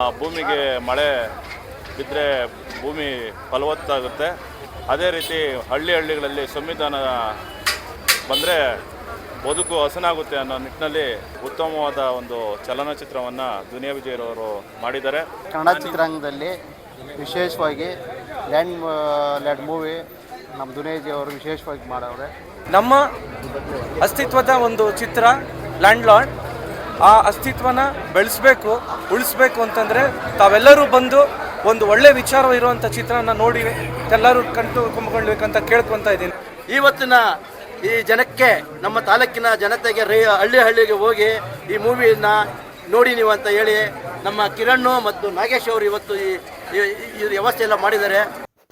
ಆ, ಭೂಮಿಗೆ ಮಳೆ ಬಿದ್ದರೆ ಭೂಮಿ ಫಲವತ್ತಾಗುತ್ತೆ. ಅದೇ ರೀತಿ ಹಳ್ಳಿ ಹಳ್ಳಿಗಳಲ್ಲಿ ಸಂವಿಧಾನ ಬಂದರೆ ಬದುಕು ಹಸನಾಗುತ್ತೆ ಅನ್ನೋ ನಿಟ್ಟಿನಲ್ಲಿ ಉತ್ತಮವಾದ ಒಂದು ಚಲನಚಿತ್ರವನ್ನು ದುನಿಯಾ ವಿಜಯರವರು ಮಾಡಿದ್ದಾರೆ. ಕನ್ನಡ ಚಿತ್ರರಂಗದಲ್ಲಿ ವಿಶೇಷವಾಗಿ ಲ್ಯಾಂಡ್ ಲ್ಯಾಂಡ್ ಮೂವಿ ನಮ್ಮ ದುನಿಯಾ ಅವರು ವಿಶೇಷವಾಗಿ ಮಾಡವ್ರೆ. ನಮ್ಮ ಅಸ್ತಿತ್ವದ ಒಂದು ಚಿತ್ರ ಲ್ಯಾಂಡ್ ಲಾರ್ಡ್ ಆ ಅಸ್ತಿತ್ವನ ಬೆಳೆಸಬೇಕು, ಉಳಿಸ್ಬೇಕು ಅಂತಂದರೆ ತಾವೆಲ್ಲರೂ ಬಂದು ಒಂದು ಒಳ್ಳೆ ವಿಚಾರ ಇರುವಂಥ ಚಿತ್ರನ ನೋಡಿ ಎಲ್ಲರೂ ಕಂಡು ಕುಂಬ್ಕೊಳ್ಬೇಕಂತ ಕೇಳ್ಕೊತಾ ಇದ್ದೀನಿ. ಇವತ್ತಿನ ಈ ಜನಕ್ಕೆ, ನಮ್ಮ ತಾಲೂಕಿನ ಜನತೆಗೆ ರೈ, ಹಳ್ಳಿ ಹಳ್ಳಿಗೆ ಹೋಗಿ ಈ ಮೂವಿನ ನೋಡಿ ನೀವು ಅಂತ ಹೇಳಿ ನಮ್ಮ ಕಿರಣ್ ಮತ್ತು ನಾಗೇಶ್ ಅವರು ಇವತ್ತು ಈ ವ್ಯವಸ್ಥೆ ಎಲ್ಲ ಮಾಡಿದ್ದಾರೆ.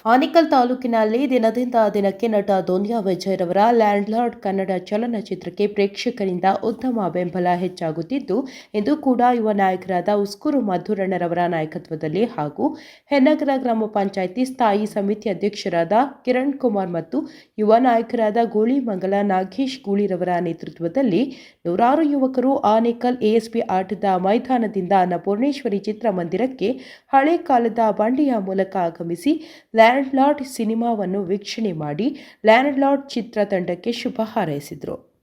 ಆನಿಕಲ್ ತಾಲೂಕಿನಲ್ಲಿ ದಿನದಿಂದ ದಿನಕ್ಕೆ ನಟ ದುನಿಯಾ ವಿಜಯರವರ ಲ್ಯಾಂಡ್ಲಾರ್ಡ್ ಕನ್ನಡ ಚಲನಚಿತ್ರಕ್ಕೆ ಪ್ರೇಕ್ಷಕರಿಂದ ಉತ್ತಮ ಬೆಂಬಲ ಹೆಚ್ಚಾಗುತ್ತಿದ್ದು, ಇಂದು ಕೂಡ ಯುವ ನಾಯಕರಾದ ಉಸ್ಕೂರು ಮಧುರಣ್ಣರವರ ನಾಯಕತ್ವದಲ್ಲಿ ಹಾಗೂ ಹೆನ್ನಗರ ಗ್ರಾಮ ಪಂಚಾಯಿತಿ ಸ್ಥಾಯಿ ಸಮಿತಿ ಅಧ್ಯಕ್ಷರಾದ ಕಿರಣ್ ಕುಮಾರ್ ಮತ್ತು ಯುವ ನಾಯಕರಾದ ಗೋಳಿಮಂಗಲ ನಾಗೇಶ್ ಗೂಳಿರವರ ನೇತೃತ್ವದಲ್ಲಿ ನೂರಾರು ಯುವಕರು ಆನೇಕಲ್ ಎಎಸ್ಪಿ ಆಟದ ಮೈದಾನದಿಂದ ಅನ್ನಪೂರ್ಣೇಶ್ವರಿ ಚಿತ್ರಮಂದಿರಕ್ಕೆ ಹಳೆ ಕಾಲದ ಬಂಡಿಯ ಮೂಲಕ ಆಗಮಿಸಿ, ಲ್ಯಾಂಡ್ ಲಾರ್ಡ್ ಸಿನಿಮಾವನ್ನು ವೀಕ್ಷಣೆ ಮಾಡಿ ಲ್ಯಾಂಡ್ ಲಾರ್ಡ್ ಚಿತ್ರತಂಡಕ್ಕೆ ಶುಭ ಹಾರೈಸಿದರು.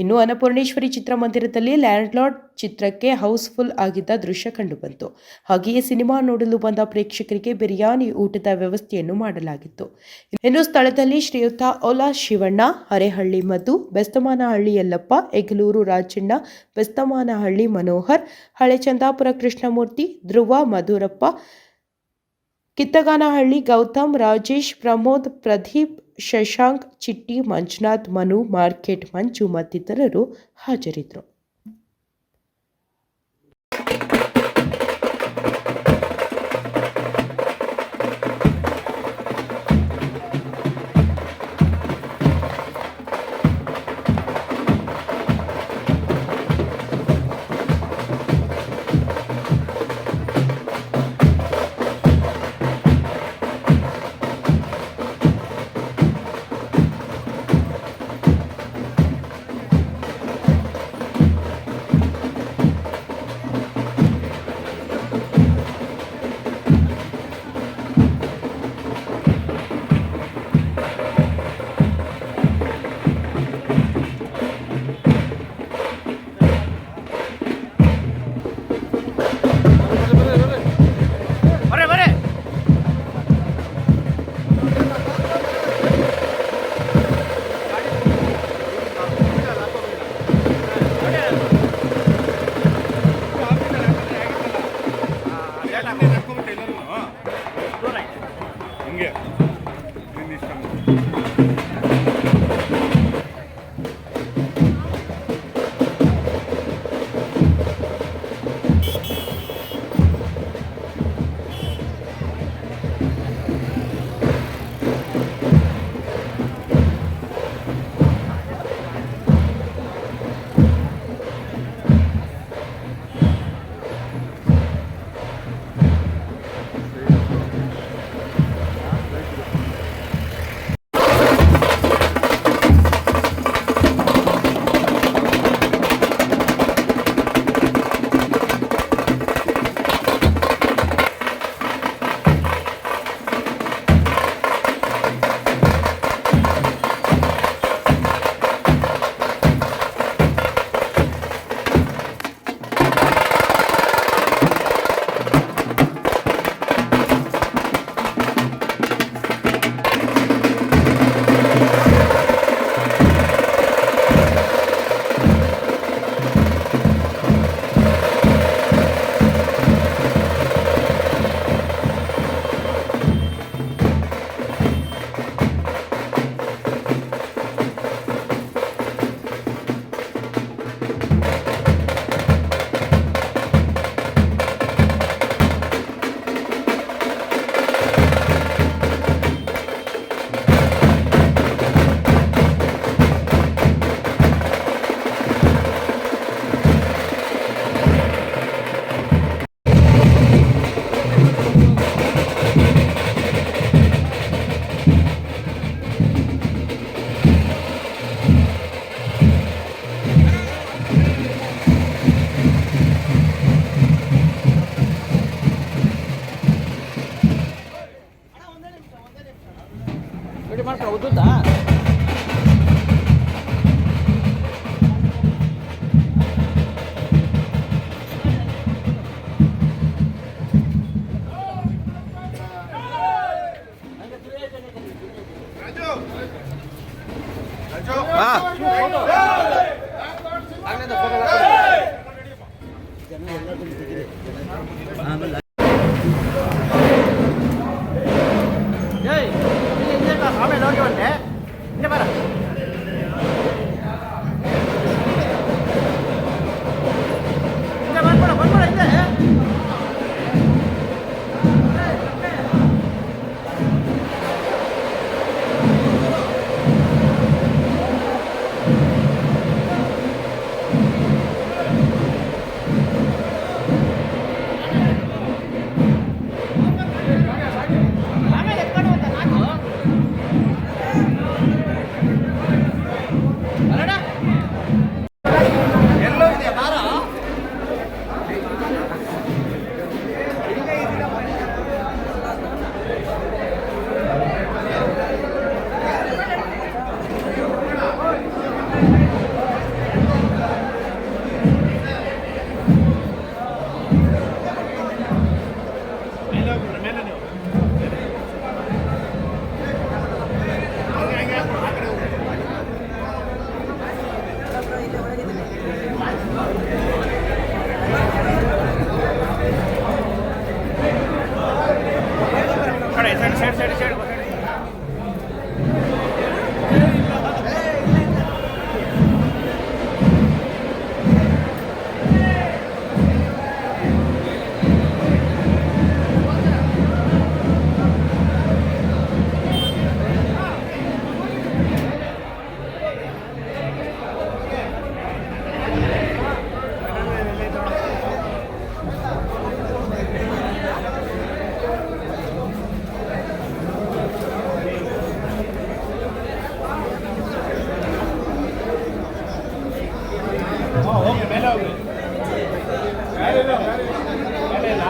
ಇನ್ನು ಅನ್ನಪೂರ್ಣೇಶ್ವರಿ ಚಿತ್ರಮಂದಿರದಲ್ಲಿ ಲ್ಯಾಂಡ್ ಲಾರ್ಡ್ ಚಿತ್ರಕ್ಕೆ ಹೌಸ್ಫುಲ್ ಆಗಿದ್ದ ದೃಶ್ಯ ಕಂಡುಬಂತು. ಹಾಗೆಯೇ ಸಿನಿಮಾ ನೋಡಲು ಬಂದ ಪ್ರೇಕ್ಷಕರಿಗೆ ಬಿರಿಯಾನಿ ಊಟದ ವ್ಯವಸ್ಥೆಯನ್ನು ಮಾಡಲಾಗಿತ್ತು. ಇನ್ನು ಸ್ಥಳದಲ್ಲಿ ಶ್ರೀಯುತ ಓಲಾ ಶಿವಣ್ಣ ಹರೇಹಳ್ಳಿ ಮಧು, ಬೆಸ್ತಮಾನಹಳ್ಳಿ ಯಲ್ಲಪ್ಪ ಎಗಲೂರು ರಾಜಣ್ಣ, ಬೆಸ್ತಮಾನಹಳ್ಳಿ ಮನೋಹರ್ ಹಳೆ ಚಂದಾಪುರ ಕೃಷ್ಣಮೂರ್ತಿ, ಧ್ರುವ ಮಧುರಪ್ಪ ಕಿತ್ತಗಾನಹಳ್ಳಿ ಗೌತಮ್ ರಾಜೇಶ್ ಪ್ರಮೋದ್ ಪ್ರದೀಪ್ ಶಶಾಂಕ್ ಚಿಟ್ಟಿ ಮಂಜುನಾಥ್ ಮನು ಮಾರ್ಕೆಟ್ ಮಂಜು ಮತ್ತಿತರರು ಹಾಜರಿದ್ದರು.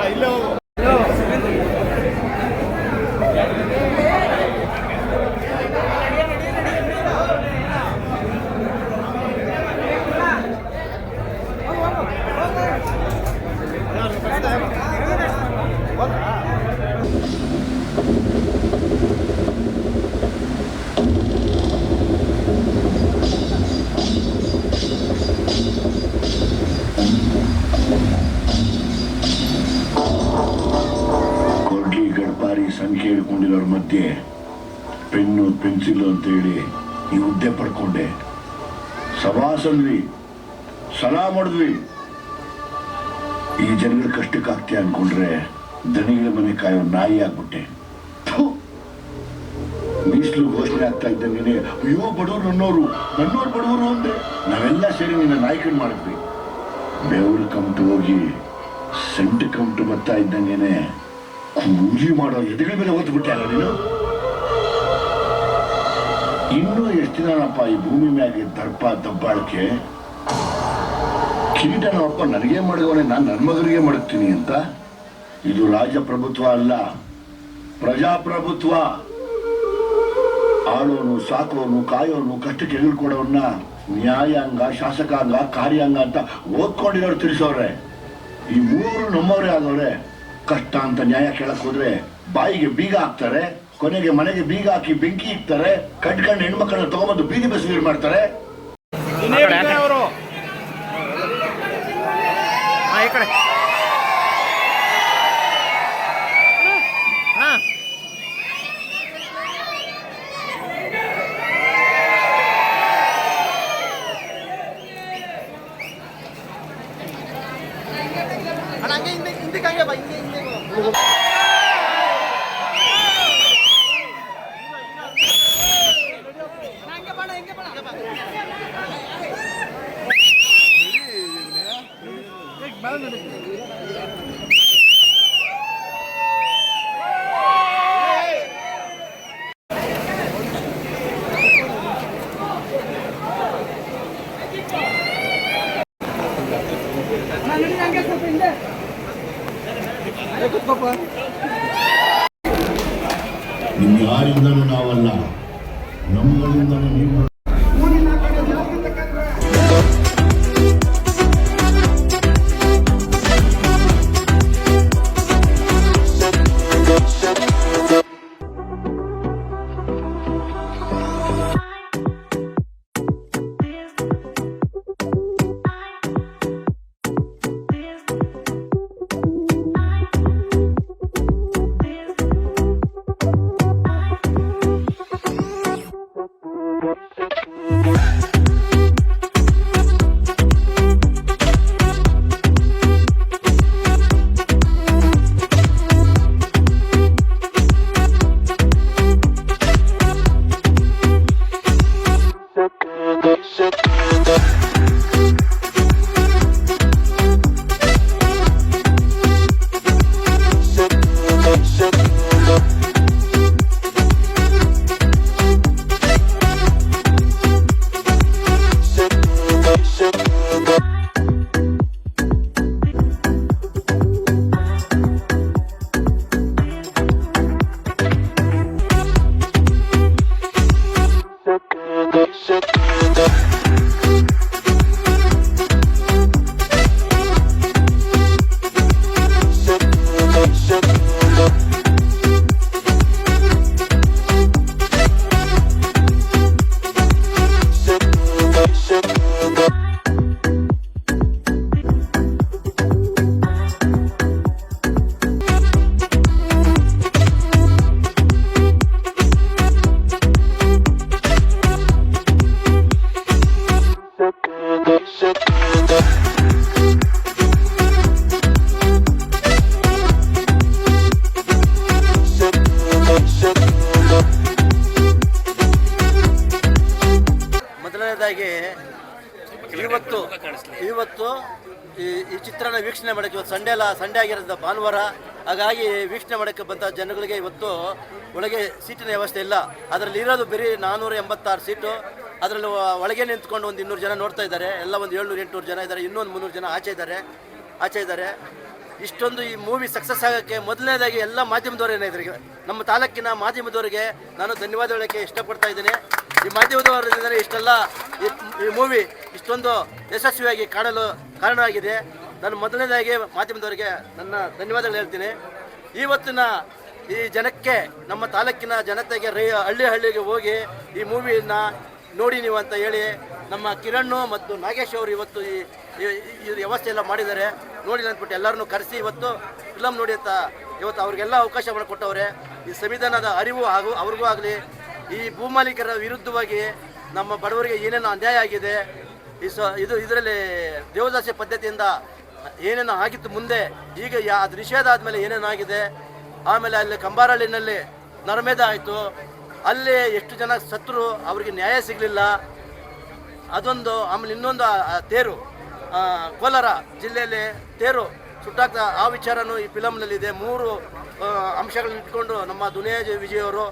ഇല്ല ಬೆವರು ಕಮ್ಟು ಹೋಗಿ ಸೆಂಟ್ ಕಮ್ಟು ಬರ್ತಾ ಇದ್ದಂಗೆನೆ ಕೂಲಿ ಮಾಡೋ ಎದುಗಳ ಮೇಲೆ ಹೊತ್ತು ಬಿಟ್ಟಾಗ ನೀನು? ಇನ್ನೂ ಎಷ್ಟು ದಿನಪ್ಪ ಈ ಭೂಮಿ ಮ್ಯಾಗೆ ದರ್ಪ, ದಬ್ಬಾಳಿಕೆ? ಕಿರೀಟ ನಮ್ಮಪ್ಪ ನನಗೆ ಮಾಡಿದವನೇ ನಾನು ನನ್ನ ಮಗನಿಗೆ ಮಾಡುತ್ತೀನಿ ಅಂತ? ಇದು ರಾಜಪ್ರಭುತ್ವ ಅಲ್ಲ, ಪ್ರಜಾಪ್ರಭುತ್ವ. ಆಳೋನು, ಸಾಕೋನು, ಕಾಯೋನು, ಕಷ್ಟಕ್ಕೆ ಎದುರ್ಕೊಡೋನ್ನ ನ್ಯಾಯಾಂಗ, ಶಾಸಕಾಂಗ, ಕಾರ್ಯಾಂಗ ಅಂತ ಓದ್ಕೊಂಡಿರೋರು ತಿಳಿಸೋರೆ ಈ ಮೂರು ನಮ್ಮವರೇ ಆದವ್ರೆ, ಕಷ್ಟ ಅಂತ ನ್ಯಾಯ ಕೇಳಕ್ ಹೋದ್ರೆ ಬಾಯಿಗೆ ಬೀಗ ಹಾಕ್ತಾರೆ, ಕೊನೆಗೆ ಮನೆಗೆ ಬೀಗ ಹಾಕಿ ಬೆಂಕಿ ಇಕ್ತಾರೆ ಕಟ್ಕಂಡ್ ಹೆಣ್ಮಕ್ಳನ್ನ ತಗೊಂಬಂದು ಬೀದಿ ಬಸ್ ಮಾಡ್ತಾರೆ. ಅವರು? ವೀಕ್ಷಣೆ ಮಾಡೋಕ್ಕೆ ಇವತ್ತು ಸಂಡೇ ಅಲ್ಲ ಸಂಡೇ ಆಗಿರೋದ್ರಿಂದ ಭಾನುವಾರ. ಹಾಗಾಗಿ ವೀಕ್ಷಣೆ ಮಾಡೋಕ್ಕೆ ಬಂದ ಜನಗಳಿಗೆ ಇವತ್ತು ಒಳಗೆ ಸೀಟಿನ ವ್ಯವಸ್ಥೆ ಇಲ್ಲ. ಅದರಲ್ಲಿ ಇರೋದು ಬರೀ ನಾನ್ನೂರ ಎಂಬತ್ತಾರು ಸೀಟು. ಅದರಲ್ಲಿ ಒಳಗೆ ನಿಂತ್ಕೊಂಡು ಒಂದು ಇನ್ನೂರು ಜನ ನೋಡ್ತಾ ಇದ್ದಾರೆ. ಎಲ್ಲ ಒಂದು ಏಳ್ನೂರು ಎಂಟುನೂರು ಜನ ಇದ್ದಾರೆ. ಇನ್ನೊಂದು ಮುನ್ನೂರು ಜನ ಆಚೆ ಇದ್ದಾರೆ. ಆಚೆ ಇದ್ದಾರೆ. ಇಷ್ಟೊಂದು ಈ ಮೂವಿ ಸಕ್ಸಸ್ ಆಗೋಕ್ಕೆ ಮೊದಲನೇದಾಗಿ ಎಲ್ಲ ಮಾಧ್ಯಮದವರು ಏನಿದ್ರಿಗೆ ನಮ್ಮ ತಾಲೂಕಿನ ಮಾಧ್ಯಮದವರಿಗೆ ನಾನು ಧನ್ಯವಾದ ಹೇಳೋಕ್ಕೆ ಇಷ್ಟಪಡ್ತಾ ಇದ್ದೀನಿ. ಈ ಮಾಧ್ಯಮದವರಿಂದ ಇಷ್ಟೆಲ್ಲ ಈ- ಮೂವಿ ಇಷ್ಟೊಂದು ಯಶಸ್ವಿಯಾಗಿ ಕಾಣಲು ಕಾರಣ ಆಗಿದೆ. ನಾನು ಮೊದಲನೇದಾಗಿ ಮಾಧ್ಯಮದವರಿಗೆ ನನ್ನ ಧನ್ಯವಾದಗಳು ಹೇಳ್ತೀನಿ. ಇವತ್ತಿನ ಈ ಜನಕ್ಕೆ, ನಮ್ಮ ತಾಲೂಕಿನ ಜನತೆಗೆ ರೈ, ಹಳ್ಳಿ ಹಳ್ಳಿಗೆ ಹೋಗಿ ಈ ಮೂವಿಯನ್ನು ನೋಡಿ ನೀವು ಅಂತ ಹೇಳಿ ನಮ್ಮ ಕಿರಣ್ ಮತ್ತು ನಾಗೇಶ್ ಅವರು ಇವತ್ತು ಈ ವ್ಯವಸ್ಥೆ ಎಲ್ಲ ಮಾಡಿದ್ದಾರೆ. ನೋಡಿ ಅಂದ್ಬಿಟ್ಟು ಎಲ್ಲರನ್ನು ಕರೆಸಿ ಇವತ್ತು ಫಿಲಮ್ ನೋಡಿ ಅಂತ ಇವತ್ತು ಅವ್ರಿಗೆಲ್ಲ ಅವಕಾಶ ಮಾಡಿಕೊಟ್ಟವ್ರೆ ಈ ಸಂವಿಧಾನದ ಅರಿವು ಹಾಗೂ ಅವ್ರಿಗೂ ಆಗಲಿ, ಈ ಭೂಮಾಲೀಕರ ವಿರುದ್ಧವಾಗಿ ನಮ್ಮ ಬಡವರಿಗೆ ಏನೇನು ಅನ್ಯಾಯ ಆಗಿದೆ, ಈ ಇದು ಇದರಲ್ಲಿ ದೇವದಾಸಿ ಪದ್ಧತಿಯಿಂದ ಏನೇನು ಆಗಿತ್ತು ಮುಂದೆ, ಈಗ ಯಾ, ಅದು ನಿಷೇಧ ಆದಮೇಲೆ ಏನೇನು ಆಗಿದೆ, ಆಮೇಲೆ ಅಲ್ಲಿ ಕಂಬಾರಳ್ಳಿನಲ್ಲಿ ನರ್ಮೇದ ಆಯಿತು, ಅಲ್ಲಿ ಎಷ್ಟು ಜನ ಸತ್ರು ಅವ್ರಿಗೆ ನ್ಯಾಯ ಸಿಗಲಿಲ್ಲ, ಅದೊಂದು, ಆಮೇಲೆ ಇನ್ನೊಂದು ತೇರು. ಕೋಲಾರ ಜಿಲ್ಲೆಯಲ್ಲಿ ತೇರು ಸುಟ್ಟಾಗ್ತಾ ಆ ವಿಚಾರನೂ ಈ ಫಿಲಮ್ನಲ್ಲಿದೆ ಮೂರು ಅಂಶಗಳನ್ನ ಇಟ್ಕೊಂಡು ನಮ್ಮ ದುನಿಯಾ ವಿಜಯ್ ಅವರು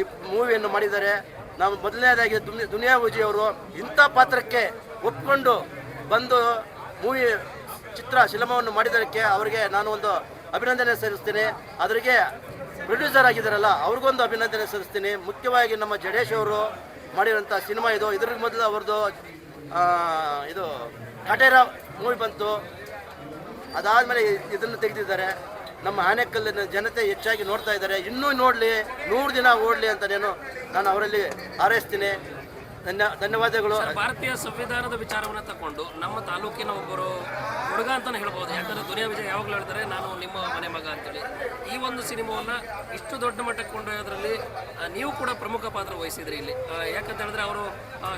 ಈ ಮೂವಿಯನ್ನು ಮಾಡಿದ್ದಾರೆ. ನಾವು ಮೊದಲನೇದಾಗಿ ದುನಿ, ದುನಿಯಾ ಅವರು ಇಂಥ ಪಾತ್ರಕ್ಕೆ ಒಪ್ಕೊಂಡು ಬಂದು ಮೂವಿ ಚಿತ್ರ, ಸಿನಿಮಾವನ್ನು ಮಾಡಿದ್ದಕ್ಕೆ ಅವರಿಗೆ ನಾನು ಒಂದು ಅಭಿನಂದನೆ ಸಲ್ಲಿಸ್ತೀನಿ. ಅದರಿಗೆ ಪ್ರೊಡ್ಯೂಸರ್ ಆಗಿದ್ದಾರಲ್ಲ, ಅವ್ರಿಗೊಂದು ಅಭಿನಂದನೆ ಸಲ್ಲಿಸ್ತೀನಿ. ಮುಖ್ಯವಾಗಿ ನಮ್ಮ ಜಡೇಶ್ ಅವರು ಮಾಡಿರೋಂಥ ಸಿನಿಮಾ ಇದು. ಇದ್ರ ಮೊದಲು ಅವ್ರದ್ದು ಇದು ಕಟೇರ ಮೂವಿ ಬಂತು. ಅದಾದಮೇಲೆ ಇದನ್ನು ತೆಗೆದಿದ್ದಾರೆ. ನಮ್ಮ ಆನೆಕಲ್ಲಿನ ಜನತೆ ಹೆಚ್ಚಾಗಿ ನೋಡ್ತಾ ಇದ್ದಾರೆ. ಇನ್ನೂ ನೋಡಲಿ, ನೂರು ದಿನ ಓಡಲಿ ಅಂತ ನಾನು ನಾನು ಅವರಲ್ಲಿ ಹಾರೈಸ್ತೀನಿ. ಧನ್ಯ, ಧನ್ಯವಾದಗಳು. ಭಾರತೀಯ ಸಂವಿಧಾನದ ವಿಚಾರವನ್ನ ತಕೊಂಡು ನಮ್ಮ ತಾಲೂಕಿನ ಒಬ್ಬರು ಹುಡುಗ ಅಂತಾನೆ ಹೇಳ್ಬೋದು. ಯಾಕಂದ್ರೆ ದುನಿಯಾ ವಿಜಯ್ ಯಾವಾಗಲೂ ಹೇಳ್ತಾರೆ, ನಾನು ನಿಮ್ಮ ಮನೆ ಮಗ ಅಂತೇಳಿ. ಈ ಒಂದು ಸಿನಿಮಾವನ್ನ ಇಷ್ಟು ದೊಡ್ಡ ಮಟ್ಟಕ್ಕೆ ಕೊಂಡೊಯ್ಯೋದ್ರಲ್ಲಿ ನೀವು ಕೂಡ ಪ್ರಮುಖ ಪಾತ್ರ ವಹಿಸಿದ್ರಿ ಇಲ್ಲಿ. ಯಾಕಂತ ಹೇಳಿದ್ರೆ ಅವರು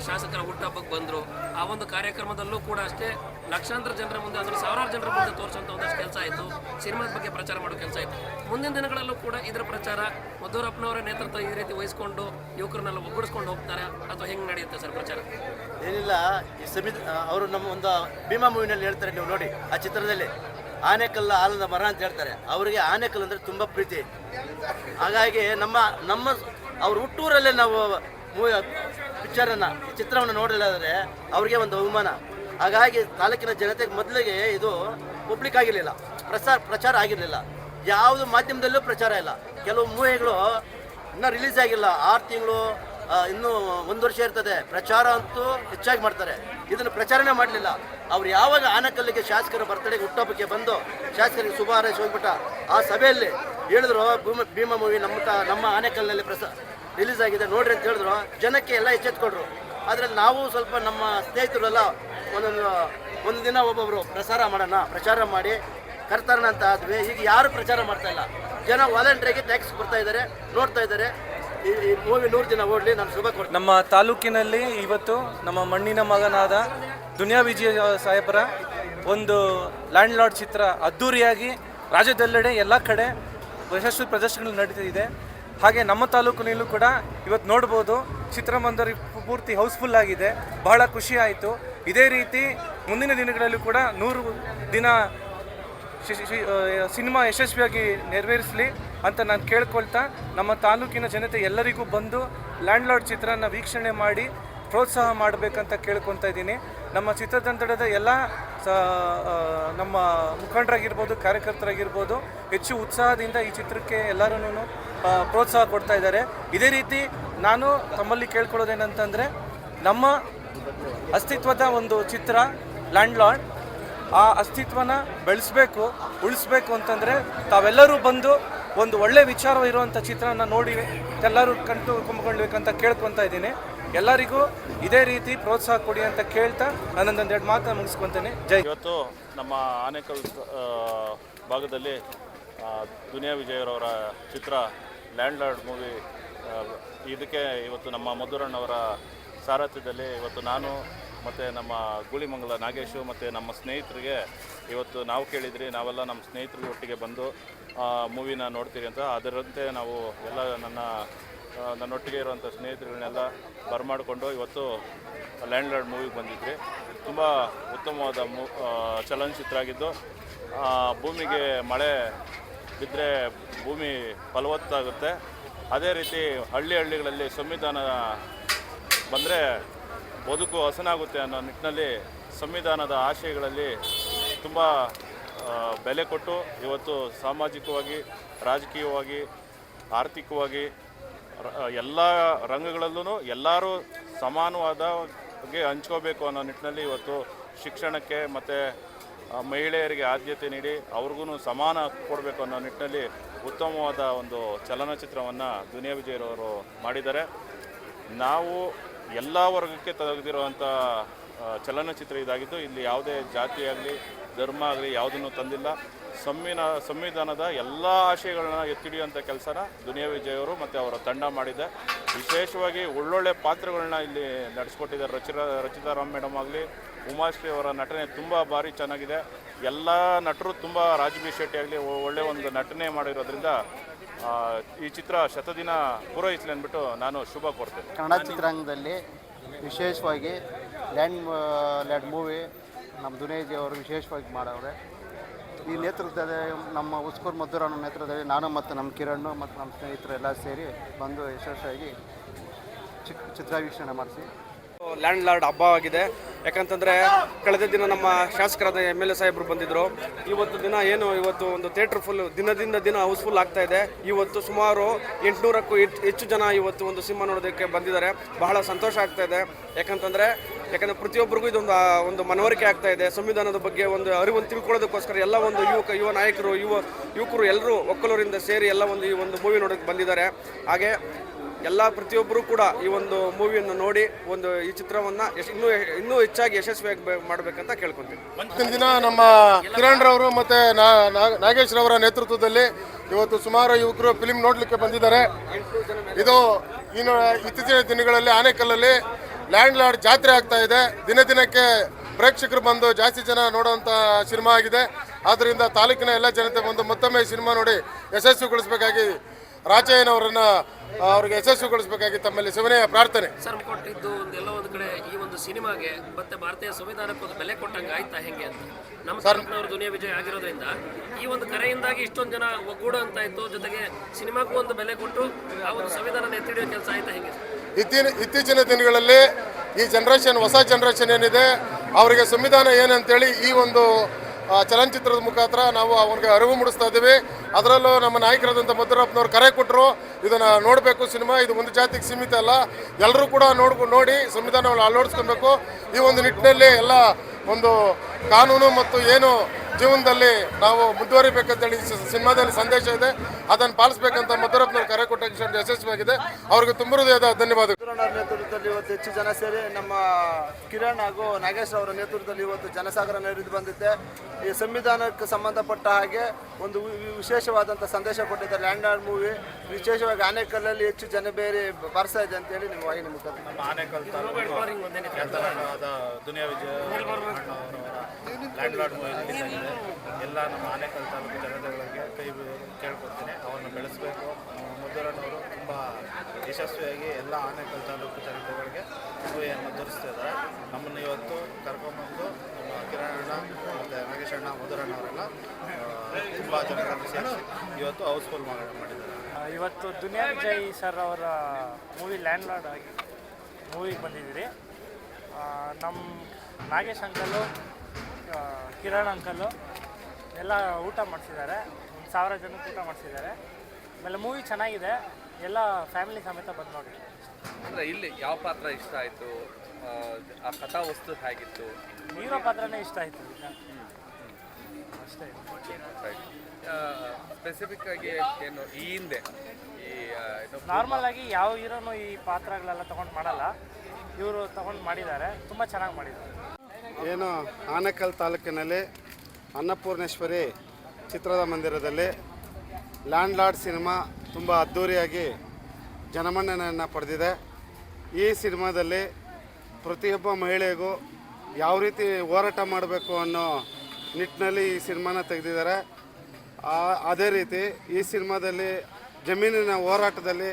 ಶಾಸಕರ ಹುಟ್ಟಹಬ್ಬಕ್ಕೆ ಬಂದರು. ಆ ಒಂದು ಕಾರ್ಯಕ್ರಮದಲ್ಲೂ ಕೂಡ ಅಷ್ಟೇ ಲಕ್ಷಾಂತರ ಜನರ ಮುಂದೆ ಅಂದರೆ ಸಾವಿರಾರು ಜನರ ಮುಂದೆ ತೋರಿಸುವಂಥ ಒಂದಷ್ಟು ಕೆಲಸ ಆಯಿತು. ಸಿನಿಮಾದ ಬಗ್ಗೆ ಪ್ರಚಾರ ಮಾಡೋ ಕೆಲಸ ಆಯಿತು. ಮುಂದಿನ ದಿನಗಳಲ್ಲೂ ಕೂಡ ಇದರ ಪ್ರಚಾರ ಮಧುರಪ್ಪನವರ ನೇತೃತ್ವ ಈ ರೀತಿ ವಹಿಸ್ಕೊಂಡು ಯುವಕರನ್ನೆಲ್ಲ ಒಗ್ಗಡಿಸ್ಕೊಂಡು ಹೋಗ್ತಾರೆ. ಅಥವಾ ಹೆಂಗೆ ನಡೆಯುತ್ತೆ ಸರ್ ಪ್ರಚಾರ? ಏನಿಲ್ಲ, ಈ ಸಮಿತಿ ಅವರು ನಮ್ಮ ಒಂದು ಭೀಮಾ ಮೂವಿನಲ್ಲಿ ಹೇಳ್ತಾರೆ ನೀವು ನೋಡಿ, ಆ ಚಿತ್ರದಲ್ಲಿ ಆನೆಕಲ್ಲ ಆಲದ ಮರ ಅಂತ ಹೇಳ್ತಾರೆ. ಅವರಿಗೆ ಆನೆಕಲ್ ಅಂದರೆ ತುಂಬ ಪ್ರೀತಿ. ಹಾಗಾಗಿ ನಮ್ಮ ನಮ್ಮ ಅವ್ರ ಹುಟ್ಟೂರಲ್ಲೇ ನಾವು ಮೂವಿ ಪಿಕ್ಚರನ್ನು, ಚಿತ್ರವನ್ನು ನೋಡಲಾದರೆ ಅವರಿಗೆ ಒಂದು ಅವಮಾನ. ಹಾಗಾಗಿ ತಾಲೂಕಿನ ಜನತೆಗೆ ಮೊದಲಿಗೆ ಇದು ಪಬ್ಲಿಕ್ ಆಗಿರಲಿಲ್ಲ. ಪ್ರಸಾರ, ಪ್ರಚಾರ ಆಗಿರಲಿಲ್ಲ. ಯಾವುದು ಮಾಧ್ಯಮದಲ್ಲೂ ಪ್ರಚಾರ ಇಲ್ಲ. ಕೆಲವು ಮೂವಿಗಳು ಇನ್ನೂ ರಿಲೀಸ್ ಆಗಿಲ್ಲ. ಆರು ತಿಂಗಳು ಇನ್ನೂ ಒಂದು ವರ್ಷ ಇರ್ತದೆ. ಪ್ರಚಾರ ಅಂತೂ ಹೆಚ್ಚಾಗಿ ಮಾಡ್ತಾರೆ. ಇದನ್ನು ಪ್ರಚಾರನೇ ಮಾಡಲಿಲ್ಲ. ಅವ್ರು ಯಾವಾಗ ಆನಕಲ್ಲಿಗೆ ಶಾಸಕರ ಬರ್ತಡೆಗೆ ಹುಟ್ಟಬಕ್ಕೆ ಬಂದು ಶಾಸಕರಿಗೆ ಶುಭ ಹೋಗ್ಬಿಟ್ಟ, ಆ ಸಭೆಯಲ್ಲಿ ಹೇಳಿದ್ರು, ಭೂಮ, ಭೀಮಾ ಮೂವಿ ನಮ್ಮ ನಮ್ಮ ಆನೆಕಲ್ನಲ್ಲಿ ಪ್ರಸ ರಿಲೀಸ್ ಆಗಿದೆ. ನೋಡ್ರಿ ಅಂತ ಹೇಳಿದ್ರು. ಜನಕ್ಕೆ ಎಲ್ಲ ಎಚ್ಚೆತ್ಕೊಡ್ರು ಅದ್ರಲ್ಲಿ ನಾವು ಸ್ವಲ್ಪ ನಮ್ಮ ಸ್ನೇಹಿತರೆಲ್ಲ ಒಂದೊಂದು, ಒಂದು ದಿನ ಒಬ್ಬೊಬ್ಬರು ಪ್ರಸಾರ ಮಾಡೋಣ, ಪ್ರಚಾರ ಮಾಡಿ ಕರ್ತಾರಣ ಅಂತ ಆದ್ವಿ. ಈಗ ಯಾರು ಪ್ರಚಾರ ಮಾಡ್ತಾ ಇಲ್ಲ. ಜನ ವಾಲಂಟ್ರಿಗೆ ಟ್ಯಾಕ್ಸ್ ಕೊಡ್ತಾ ಇದ್ದಾರೆ ನೋಡ್ತಾ ಇದ್ದಾರೆ ಈ ಈ ಮೂವಿ ನೂರು ದಿನ ಓಡಲಿ, ನಾನು ಶುಭ ಕೊಡ್ತೀನಿ. ನಮ್ಮ ತಾಲೂಕಿನಲ್ಲಿ ಇವತ್ತು ನಮ್ಮ ಮಣ್ಣಿನ ಮಗನಾದ ದುನಿಯಾ ವಿಜಯ ಸಾಹೇಬರ ಒಂದು ಲ್ಯಾಂಡ್ ಲಾರ್ಡ್ ಚಿತ್ರ ಅದ್ದೂರಿಯಾಗಿ ರಾಜ್ಯದೆಲ್ಲೆಡೆ ಎಲ್ಲ ಕಡೆ ಯಶಸ್ವಿ ಪ್ರದರ್ಶನಗಳು ನಡೀತಿದೆ. ಹಾಗೆ ನಮ್ಮ ತಾಲೂಕಿನಲ್ಲೂ ಕೂಡ ಇವತ್ತು ನೋಡ್ಬೋದು. ಚಿತ್ರಮಂದಿರ ಪೂರ್ತಿ ಹೌಸ್ಫುಲ್ ಆಗಿದೆ. ಬಹಳ ಖುಷಿ ಆಯಿತು. ಇದೇ ರೀತಿ ಮುಂದಿನ ದಿನಗಳಲ್ಲೂ ಕೂಡ ನೂರು ದಿನ ಸಿನಿಮಾ ಯಶಸ್ವಿಯಾಗಿ ನೆರವೇರಿಸಲಿ ಅಂತ ನಾನು ಕೇಳ್ಕೊಳ್ತಾ ನಮ್ಮ ತಾಲೂಕಿನ ಜನತೆ ಎಲ್ಲರಿಗೂ ಬಂದು ಲ್ಯಾಂಡ್ ಲಾರ್ಡ್ ಚಿತ್ರನ ವೀಕ್ಷಣೆ ಮಾಡಿ ಪ್ರೋತ್ಸಾಹ ಮಾಡಬೇಕಂತ ಕೇಳ್ಕೊತಾ ಇದ್ದೀನಿ. ನಮ್ಮ ಚಿತ್ರತಂಡದ ಎಲ್ಲ ಸ ನಮ್ಮ ಮುಖಂಡರಾಗಿರ್ಬೋದು, ಕಾರ್ಯಕರ್ತರಾಗಿರ್ಬೋದು, ಹೆಚ್ಚು ಉತ್ಸಾಹದಿಂದ ಈ ಚಿತ್ರಕ್ಕೆ ಎಲ್ಲರೂ ಪ್ರೋತ್ಸಾಹ ಕೊಡ್ತಾ ಇದ್ದಾರೆ. ಇದೇ ರೀತಿ ನಾನು ತಮ್ಮಲ್ಲಿ ಕೇಳ್ಕೊಳ್ಳೋದೇನಂತಂದರೆ, ನಮ್ಮ ಅಸ್ತಿತ್ವದ ಒಂದು ಚಿತ್ರ ಲ್ಯಾಂಡ್ ಲಾರ್ಡ್ ಆ ಅಸ್ತಿತ್ವನ ಬೆಳೆಸಬೇಕು, ಉಳಿಸ್ಬೇಕು ಅಂತಂದರೆ ತಾವೆಲ್ಲರೂ ಬಂದು ಒಂದು ಒಳ್ಳೆ ವಿಚಾರ ಇರುವಂಥ ಚಿತ್ರನ ನೋಡಿ ಎಲ್ಲರೂ ಕಂಡು ಕುಂಬಿಕೊಳ್ಬೇಕಂತ ಕೇಳ್ಕೊತಾ ಇದ್ದೀನಿ. ಎಲ್ಲರಿಗೂ ಇದೇ ರೀತಿ ಪ್ರೋತ್ಸಾಹ ಕೊಡಿ ಅಂತ ಕೇಳ್ತಾ ನಾನೊಂದೊಂದೆರಡು ಮಾತನ್ನು ಮುಗಿಸ್ಕೊತೇನೆ. ಜೈ ಇವತ್ತು ನಮ್ಮ ಆನೇಕಲ್ ಭಾಗದಲ್ಲಿ ದುನಿಯಾ ವಿಜಯರವರ ಚಿತ್ರ ಲ್ಯಾಂಡ್ ಲಾರ್ಡ್ ಮೂವಿ ಇದಕ್ಕೆ ಇವತ್ತು ನಮ್ಮ ಮಧುರಣ್ಣವರ ಸಾರಥ್ಯದಲ್ಲಿ ಇವತ್ತು ನಾನು ಮತ್ತು ನಮ್ಮ ಗೂಳಿಮಂಗಲ ನಾಗೇಶು ಮತ್ತು ನಮ್ಮ ಸ್ನೇಹಿತರಿಗೆ ಇವತ್ತು ನಾವು ಕೇಳಿದ್ರಿ, ನಾವೆಲ್ಲ ನಮ್ಮ ಸ್ನೇಹಿತರ ಒಟ್ಟಿಗೆ ಬಂದು ಮೂವಿನ ನೋಡ್ತೀರಿ ಅಂತ. ಅದರಂತೆ ನಾವು ಎಲ್ಲ ನನ್ನ ನನ್ನೊಟ್ಟಿಗೆ ಇರುವಂಥ ಸ್ನೇಹಿತರುಗಳನ್ನೆಲ್ಲ ಬರಮಾಡಿಕೊಂಡು ಇವತ್ತು ಲ್ಯಾಂಡ್ ಲಾರ್ಡ್ ಮೂವಿಗೆ ಬಂದಿದ್ವಿ ತುಂಬ ಉತ್ತಮವಾದ ಮೂ ಚಲನಚಿತ್ರ ಆಗಿದ್ದು ಭೂಮಿಗೆ ಮಳೆ ಬಿದ್ದರೆ ಭೂಮಿ ಫಲವತ್ತಾಗುತ್ತೆ. ಅದೇ ರೀತಿ ಹಳ್ಳಿ ಹಳ್ಳಿಗಳಲ್ಲಿ ಸಂವಿಧಾನ ಬಂದರೆ ಬದುಕು ಹಸನಾಗುತ್ತೆ ಅನ್ನೋ ನಿಟ್ಟಿನಲ್ಲಿ ಸಂವಿಧಾನದ ಆಶಯಗಳಲ್ಲಿ ತುಂಬ ಬೆಲೆ ಕೊಟ್ಟು ಇವತ್ತು ಸಾಮಾಜಿಕವಾಗಿ, ರಾಜಕೀಯವಾಗಿ, ಆರ್ಥಿಕವಾಗಿ ಎಲ್ಲ ರಂಗಗಳಲ್ಲೂ ಎಲ್ಲರೂ ಸಮಾನವಾದಾಗೆ ಹಂಚ್ಕೋಬೇಕು ಅನ್ನೋ ನಿಟ್ಟಿನಲ್ಲಿ ಇವತ್ತು ಶಿಕ್ಷಣಕ್ಕೆ ಮತ್ತು ಮಹಿಳೆಯರಿಗೆ ಆದ್ಯತೆ ನೀಡಿ ಅವ್ರಿಗೂ ಸಮಾನ ಕೊಡಬೇಕು ಅನ್ನೋ ನಿಟ್ಟಿನಲ್ಲಿ ಉತ್ತಮವಾದ ಒಂದು ಚಲನಚಿತ್ರವನ್ನು ದುನಿಯಾ ವಿಜಯರವರು ಮಾಡಿದ್ದಾರೆ. ನಾವು ಎಲ್ಲ ವರ್ಗಕ್ಕೆ ತೆಗೆದಿರುವಂಥ ಚಲನಚಿತ್ರ ಇದಾಗಿದ್ದು, ಇಲ್ಲಿ ಯಾವುದೇ ಜಾತಿ ಆಗಲಿ ಧರ್ಮ ಆಗಲಿ ಯಾವುದನ್ನು ತಂದಿಲ್ಲ. ಸಂವಿನ, ಸಂವಿಧಾನದ ಎಲ್ಲ ಆಶಯಗಳನ್ನ ಎತ್ತಿಡಿಯುವಂಥ ಕೆಲಸನ ದುನಿಯಾ ವಿಜಯ್ ಅವರು ಮತ್ತು ಅವರ ತಂಡ ಮಾಡಿದೆ. ವಿಶೇಷವಾಗಿ ಒಳ್ಳೊಳ್ಳೆ ಪಾತ್ರಗಳನ್ನ ಇಲ್ಲಿ ನಡೆಸ್ಕೊಟ್ಟಿದ್ದಾರೆ. ರಚಿತಾ ರಚಿತಾ ರಾಮ್ ಮೇಡಮ್ ಆಗಲಿ, ಉಮಾಶ್ರೀ ಅವರ ನಟನೆ ತುಂಬ ಭಾರಿ ಚೆನ್ನಾಗಿದೆ. ಎಲ್ಲ ನಟರು ತುಂಬ ರಾಜಬಿ ಶೆಟ್ಟಿ ಆಗಲಿ ಒಳ್ಳೆ ಒಂದು ನಟನೆ ಮಾಡಿರೋದ್ರಿಂದ ಈ ಚಿತ್ರ ಶತದಿನ ಪೂರೈಸಲಿ ಅಂದ್ಬಿಟ್ಟು ನಾನು ಶುಭ ಕೊಡ್ತೇನೆ ಕನ್ನಡ ಚಿತ್ರರಂಗದಲ್ಲಿ ವಿಶೇಷವಾಗಿ ಲ್ಯಾಂಡ್ ಲ್ಯಾಂಡ್ ಮೂವಿ ನಮ್ಮ ದುನೇಜಿ ಅವರು ವಿಶೇಷವಾಗಿ ಮಾಡವ್ರೆ. ಈ ನೇತೃತ್ವದ ನಮ್ಮ ಉಸ್ಕೂರ್ ಮದ್ದೂರನ ನೇತೃತ್ವದಲ್ಲಿ ನಾನು ಮತ್ತು ನಮ್ಮ ಕಿರಣ್ ಮತ್ತು ನಮ್ಮ ಸ್ನೇಹಿತರೆಲ್ಲ ಸೇರಿ ಬಂದು ಯಶಸ್ವಿಯಾಗಿ ಚಿಕ್ಕ ಚಿತ್ರ ವೀಕ್ಷಣೆ ಮಾಡಿಸಿ. ಲ್ಯಾಂಡ್ ಲಾರ್ಡ್ ಹಬ್ಬವಾಗಿದೆ. ಯಾಕಂತಂದ್ರೆ ಕಳೆದ ದಿನ ನಮ್ಮ ಶಾಸಕರಾದ ಎಂ ಎಲ್ ಎ ಸಾಹೇಬರು ಬಂದಿದ್ರು. ಇವತ್ತು ದಿನ ಏನು, ಇವತ್ತು ಒಂದು ಥಿಯೇಟರ್ ಫುಲ್ ದಿನದಿಂದ ದಿನ ಹೌಸ್ಫುಲ್ ಆಗ್ತಾ ಇದೆ. ಇವತ್ತು ಸುಮಾರು ಎಂಟುನೂರಕ್ಕೂ ಹೆಚ್ಚು ಜನ ಇವತ್ತು ಒಂದು ಸಿನಿಮಾ ನೋಡೋದಕ್ಕೆ ಬಂದಿದ್ದಾರೆ. ಬಹಳ ಸಂತೋಷ ಆಗ್ತಾ ಇದೆ. ಯಾಕಂತಂದ್ರೆ, ಯಾಕಂದ್ರೆ ಪ್ರತಿಯೊಬ್ಬರಿಗೂ ಇದೊಂದು ಒಂದು ಮನವರಿಕೆ ಆಗ್ತಾ ಇದೆ. ಸಂವಿಧಾನದ ಬಗ್ಗೆ ಒಂದು ಅರಿವನ್ನು ತಿಳ್ಕೊಳ್ಳೋದಕ್ಕೋಸ್ಕರ ಎಲ್ಲ ಒಂದು ಯುವಕ, ಯುವ ನಾಯಕರು, ಯುವ ಯುವಕರು ಎಲ್ಲರೂ ಒಕ್ಕಲೂರಿಂದ ಸೇರಿ ಎಲ್ಲ ಒಂದು ಈ ಒಂದು ಮೂವಿ ನೋಡೋಕ್ಕೆ ಬಂದಿದ್ದಾರೆ. ಹಾಗೆ ಎಲ್ಲ ಪ್ರತಿಯೊಬ್ಬರು ಕೂಡ ಈ ಒಂದು ಮೂವಿಯನ್ನು ನೋಡಿ ಒಂದು ಈ ಚಿತ್ರವನ್ನು ಇನ್ನೂ ಇನ್ನೂ ಹೆಚ್ಚಾಗಿ ಯಶಸ್ವಿಯಾಗಿ ಮಾಡಬೇಕಂತ ಕೇಳ್ಕೊತೀನಿ. ಇವತ್ತಿನ ದಿನ ನಮ್ಮ ಕಿರಣ್ ರವರು ಮತ್ತೆ ನಾಗೇಶ್ ರವರ ನೇತೃತ್ವದಲ್ಲಿ ಇವತ್ತು ಸುಮಾರು ಯುವಕರು ಫಿಲ್ಮ್ ನೋಡಲಿಕ್ಕೆ ಬಂದಿದ್ದಾರೆ. ಇದು ಇನ್ನು ಇತ್ತೀಚಿನ ದಿನಗಳಲ್ಲಿ ಆನೇಕಲ್ಲಲ್ಲಿ ಲ್ಯಾಂಡ್ ಲಾರ್ಡ್ ಜಾತ್ರೆ ಆಗ್ತಾ ಇದೆ. ದಿನ ದಿನಕ್ಕೆ ಪ್ರೇಕ್ಷಕರು ಬಂದು ಜಾಸ್ತಿ ಜನ ನೋಡುವಂಥ ಸಿನಿಮಾ ಆಗಿದೆ. ಆದ್ದರಿಂದ ತಾಲೂಕಿನ ಎಲ್ಲ ಜನತೆ ಬಂದು ಮತ್ತೊಮ್ಮೆ ಸಿನಿಮಾ ನೋಡಿ ಯಶಸ್ವಿಗೊಳಿಸಬೇಕಾಗಿ ರಾಚಯ್ಯನವರನ್ನ ಅವರಿಗೆ ಯಶಸ್ವಿಗೊಳಿಸಬೇಕಾಗಿ ತಮ್ಮಲ್ಲಿ ಶಿವನೆಯ ಪ್ರಾರ್ಥನೆ. ಸರ್ ಕೊಟ್ಟಿದ್ದು ಒಂದೆಲ್ಲ ಒಂದು ಕಡೆ ಈ ಒಂದು ಸಿನಿಮಾಗೆ ಮತ್ತೆ ಭಾರತೀಯ ಸಂವಿಧಾನಕ್ಕೆ ಒಂದು ಬೆಲೆ ಕೊಟ್ಟಂಗೆ ಆಯ್ತಾ ಹೆಂಗೆ ಅಂತ? ನಮ್ಮ ತಾಲೂಕಿನವರು ದುನಿಯಾ ವಿಜಯ ಆಗಿರೋದ್ರಿಂದ ಈ ಒಂದು ಕರೆಯಿಂದಾಗಿ ಇಷ್ಟೊಂದು ಜನ ಒಗ್ಗೂಡು ಅಂತ ಇತ್ತು. ಜೊತೆಗೆ ಸಿನಿಮಾಕ್ಕೂ ಒಂದು ಬೆಲೆ ಕೊಟ್ಟು ಆ ಒಂದು ಸಂವಿಧಾನ ಎತ್ತಿಡಿಯೋ ಕೆಲಸ ಆಯ್ತಾ ಹೆಂಗೆ? ಇತ್ತೀನ ಇತ್ತೀಚಿನ ದಿನಗಳಲ್ಲಿ ಈ ಜನ್ರೇಷನ್ ಹೊಸ ಜನ್ರೇಷನ್ ಏನಿದೆ ಅವರಿಗೆ ಸಂವಿಧಾನ ಏನಂತೇಳಿ ಈ ಒಂದು ಚಲನಚಿತ್ರದ ಮುಖಾಂತರ ನಾವು ಅವನಿಗೆ ಅರಿವು ಮೂಡಿಸ್ತಾ ಇದ್ದೀವಿ. ಅದರಲ್ಲೂ ನಮ್ಮ ನಾಯಕರಾದಂಥ ಮಧುರಪ್ಪನವ್ರು ಕರೆ ಕೊಟ್ಟರು ಇದನ್ನು ನೋಡಬೇಕು ಸಿನಿಮಾ, ಇದು ಒಂದು ಜಾತಿಗೆ ಸೀಮಿತ ಅಲ್ಲ. ಎಲ್ಲರೂ ಕೂಡ ನೋಡ್ಕೊಂಡು ನೋಡಿ ಸಂವಿಧಾನವನ್ನು ಅಳವಡಿಸ್ಕೊಬೇಕು. ಈ ಒಂದು ನಿಟ್ಟಿನಲ್ಲಿ ಎಲ್ಲ ಒಂದು ಕಾನೂನು ಮತ್ತು ಏನು ಜೀವನದಲ್ಲಿ ನಾವು ಮುಂದುವರಿಬೇಕಂತೇಳಿ ಸಿನಿಮಾದಲ್ಲಿ ಸಂದೇಶ ಇದೆ. ಅದನ್ನು ಪಾಲಿಸಬೇಕಂತ ಮಧುರಪ್ಪನವ್ರು ಕರೆ ಕೊಟ್ಟ ಯಶಸ್ವಿಯಾಗಿದೆ. ಅವ್ರಿಗೆ ತುಂಬ ಹೃದಯದ ಧನ್ಯವಾದ ನೇತೃತ್ವದಲ್ಲಿ ಇವತ್ತು ಹೆಚ್ಚು ಜನ ಸೇರಿ ನಮ್ಮ ಕಿರಣ್ ಹಾಗೂ ನಾಗೇಶ್ ಅವರ ನೇತೃತ್ವದಲ್ಲಿ ಇವತ್ತು ಜನಸಾಗರ ನಡೆದು ಬಂದಿದೆ. ಈ ಸಂವಿಧಾನಕ್ಕೆ ಸಂಬಂಧಪಟ್ಟ ಹಾಗೆ ಒಂದು ವಿಶೇಷವಾದಂಥ ಸಂದೇಶ ಕೊಟ್ಟಿದ್ದಾರೆ. ಲ್ಯಾಂಡ್ ಆರ್ಡ್ ಮೂವಿ ವಿಶೇಷವಾಗಿ ಆನೇಕಲ್ಲಲ್ಲಿ ಹೆಚ್ಚು ಜನ ಬೇರೆ ಬರ್ತಾ ಇದೆ ಅಂತೇಳಿ ನಿಮ್ಮ ವಾಹಿನಿ ಮುಖಾಂತರ. ಆಗಿದೆ ಎಲ್ಲ ನಮ್ಮ ಆನೇಕಲ್ ತಾಲೂಕು ಜನತೆಗಳಿಗೆ ಕೈ ಕೇಳ್ಕೊಡ್ತೀನಿ. ಅವ್ರನ್ನ ಬೆಳೆಸಬೇಕು. ಮುದರಣ್ಣವರು ತುಂಬ ಯಶಸ್ವಿಯಾಗಿ ಎಲ್ಲ ಆನೇಕಲ್ ತಾಲೂಕು ಜನತೆಗಳಿಗೆ ಮೂವಿಯನ್ನು ತೋರಿಸ್ತಿದ್ದಾರೆ. ನಮ್ಮನ್ನು ಇವತ್ತು ಕರ್ಕೊಂಬಂದು ನಮ್ಮ ಕಿರಣ್ ಅಣ್ಣ ಮತ್ತು ನಾಗೇಶಣ್ಣ ಅಣ್ಣ ಮುದ್ದರಣ್ಣ ಅವರೆಲ್ಲ ತುಂಬ ಜನಗಳನ್ನು ಸೇರಿಸಿ ಇವತ್ತು ಹೌಸ್ಫುಲ್ ಮಾಡಿದ್ದಾರೆ. ಇವತ್ತು ದುನಿಯಾ ವಿಜಯ್ ಸರ್ ಅವರ ಮೂವಿ ಲ್ಯಾಂಡ್ ಲಾರ್ಡ್ ಆಗಿ ಮೂವಿಗೆ ಬಂದಿದ್ದೀರಿ. ನಮ್ಮ ನಾಗೇಶ್ ಅಂಕಲು ಕಿರಣ್ ಅಂಕಲ್ಲು. ಎಲ್ಲ ಊಟ ಮಾಡಿಸಿದ್ದಾರೆ. ಒಂದು ಸಾವಿರ ಜನಕ್ಕೆ ಊಟ ಮಾಡಿಸಿದ್ದಾರೆ. ಆಮೇಲೆ ಮೂವಿ ಚೆನ್ನಾಗಿದೆ. ಎಲ್ಲ ಫ್ಯಾಮಿಲಿ ಸಮೇತ ಬಂದು ನೋಡಿ ಅಂದರೆ ಇಲ್ಲಿ ಯಾವ ಪಾತ್ರ ಇಷ್ಟ ಆಯಿತು? ಆ ಕಥಾ ವಸ್ತು ಹೇಗಿತ್ತು? ಹೀರೋ ಪಾತ್ರನೇ ಇಷ್ಟ ಆಯಿತು ಅಷ್ಟೇ. ಸ್ಪೆಸಿಫಿಕ್ ಆಗಿ ಏನು ಈ ಹಿಂದೆ? ಈ ನಾರ್ಮಲ್ ಆಗಿ ಯಾವ ಹೀರೋನು ಈ ಪಾತ್ರಗಳೆಲ್ಲ ತಗೊಂಡು ಮಾಡಲ್ಲ. ಇವರು ತಗೊಂಡು ಮಾಡಿದ್ದಾರೆ. ತುಂಬ ಚೆನ್ನಾಗಿ ಮಾಡಿದ್ದಾರೆ. ಏನು ಆನೇಕಲ್ ತಾಲೂಕಿನಲ್ಲಿ ಅನ್ನಪೂರ್ಣೇಶ್ವರಿ ಚಿತ್ರದ ಮಂದಿರದಲ್ಲಿ ಲ್ಯಾಂಡ್ ಲಾರ್ಡ್ ಸಿನಿಮಾ ತುಂಬ ಅದ್ಧೂರಿಯಾಗಿ ಜನಮನ್ನಣೆಯನ್ನು ಪಡೆದಿದೆ. ಈ ಸಿನಿಮಾದಲ್ಲಿ ಪ್ರತಿಯೊಬ್ಬ ಮಹಿಳೆಗೂ ಯಾವ ರೀತಿ ಹೋರಾಟ ಮಾಡಬೇಕು ಅನ್ನೋ ನಿಟ್ಟಿನಲ್ಲಿ ಈ ಸಿನಿಮಾನ ತೆಗೆದಿದ್ದಾರೆ. ಅದೇ ರೀತಿ ಈ ಸಿನಿಮಾದಲ್ಲಿ ಜಮೀನಿನ ಹೋರಾಟದಲ್ಲಿ